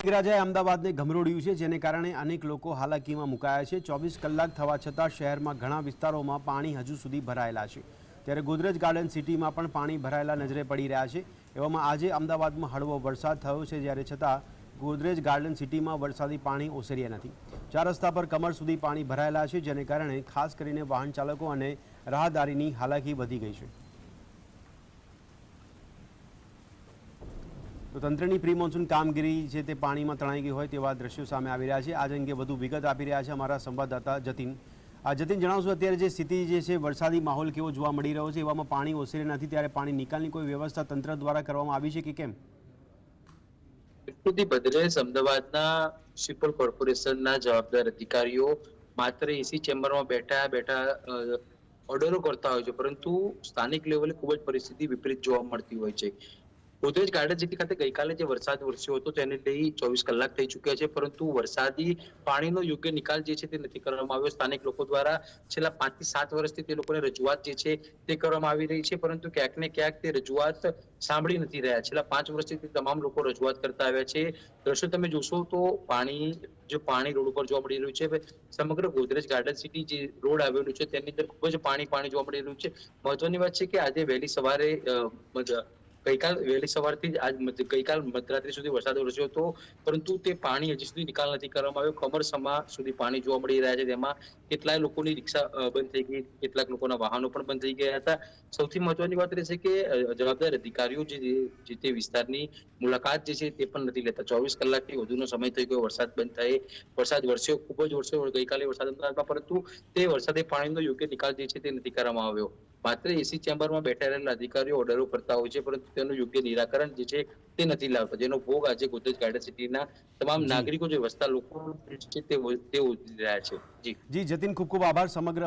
મેઘરાજાએ અમદાવાદને ગમરોડ્યું છે, જેને કારણે અનેક લોકો હાલાકીમાં મુકાયા છે. ચોવીસ કલાક થવા છતાં શહેરમાં ઘણા વિસ્તારોમાં પાણી હજુ સુધી ભરાયેલા છે. ત્યારે ગોદરેજ ગાર્ડન સિટીમાં પણ પાણી ભરાયેલા નજરે પડી રહ્યા છે. એવામાં આજે અમદાવાદમાં હળવો વરસાદ થયો છે, જ્યારે છતાં ગોદરેજ ગાર્ડન સિટીમાં વરસાદી પાણી ઓસર્યા નથી. ચાર રસ્તા પર કમર સુધી પાણી ભરાયેલા છે, જેને કારણે ખાસ કરીને વાહન ચાલકો અને રાહદારીની હાલાકી વધી ગઈ છે. તો તંત્રની પ્રી મોન્સૂન કામગીરી છે તે પાણીમાં તણાઈ ગઈ હોય તેવા દ્રશ્યો સામે આવી રહ્યા છે. આજ અંગે વધુ વિગત આપી રહ્યા છે અમારા સંવાદદાતા જતીન. આ જતીન, જણાવશો અત્યારે જે સ્થિતિ જે છે, વરસાદી માહોલ કેવો જોવા મળી રહ્યો છે? એવામાં પાણી ઓસરી નથી, ત્યારે પાણી નિકાલની કોઈ વ્યવસ્થા તંત્ર દ્વારા કરવામાં આવી છે કે કેમ? વિકૃતિ ભદ્રેશ અમદાવાદના મ્યુનિસિપલ કોર્પોરેશનના જવાબદાર અધિકારીઓ માત્ર એસી ચેમ્બરમાં બેઠા બેઠા ઓર્ડરો કરતા હોય છે. પરંતુ સ્થાનિક લેવલે ખૂબ જ પરિસ્થિતિ વિપરીત જોવા મળતી હોય છે. ગોદરેજ ગાર્ડન સિટી ખાતે ગઈકાલે જે વરસાદ વરસ્યો હતો તેને લઈ ચોવીસ કલાક થઈ ચુક્યા છે, પરંતુ વરસાદી પાણીનો યોગ્ય નિકાલ જે છે તે નથી કરવામાં આવ્યો. સ્થાનિક લોકો દ્વારા છેલ્લા પાંચથી સાત વર્ષથી તે લોકોને રજૂઆત જે છે તે કરવામાં આવી રહી છે, પરંતુ ક્યાંક ને ક્યાંક તે રજૂઆત સાંભળી નથી રહ્યા. છેલ્લા પાંચ વર્ષથી તમામ લોકો રજૂઆત કરતા આવ્યા છે. દ્રશ્યો તમે જોશો તો પાણી, જો પાણી રોડ ઉપર જોવા મળી રહ્યું છે, સમગ્ર ગોદરેજ ગાર્ડન સિટી જે રોડ આવેલું છે તેની અંદર ખૂબ જ પાણી પાણી જોવા મળી રહ્યું છે. મહત્વની વાત છે કે આજે વહેલી સવારે ગઈકાલ વહેલી સવારથી જ આજ ગઈકાલ મધરાત્રી સુધી વરસાદ વરસ્યો હતો, પરંતુ તે પાણી હજી સુધી નિકાલ નથી કરવામાં આવ્યો. કમરસમા સુધી પાણી જોવા મળી રહ્યા છે. તેમાં કેટલાય લોકોની રિક્ષા બંધ થઈ ગઈ. કેટલાક લોકોના વાહનો પણ બંધ થઈ ગયા હતા. સૌથી મહત્વની વાત એ છે કે જવાબદાર અધિકારીઓ જે તે વિસ્તારની મુલાકાત જે છે તે પણ નથી લેતા. ચોવીસ કલાકથી વધુનો સમય થઈ ગયો. વરસાદ બંધ થાય. વરસાદ વરસ્યો, ખૂબ જ વરસ્યો. ગઈકાલે વરસાદ પરંતુ તે વરસાદે પાણીનો યોગ્ય નિકાલ જે છે તે નથી કરવામાં આવ્યો. માત્ર એસી ચેમ્બરમાં બેઠા રહેલા અધિકારીઓ ઓર્ડરો કરતા હોય છે પરંતુ તેનું યોગ્ય નિરાકરણ જે છે તે નથી લાવતા. જેનો ભોગ આજે ગોદરેજ ગાર્ડન સિટીના તમામ નાગરિકો જે વસતા લોકો છે તે ઉજવી રહ્યા છે. જી. જી જતીન ખૂબ ખૂબ આભાર સમગ્ર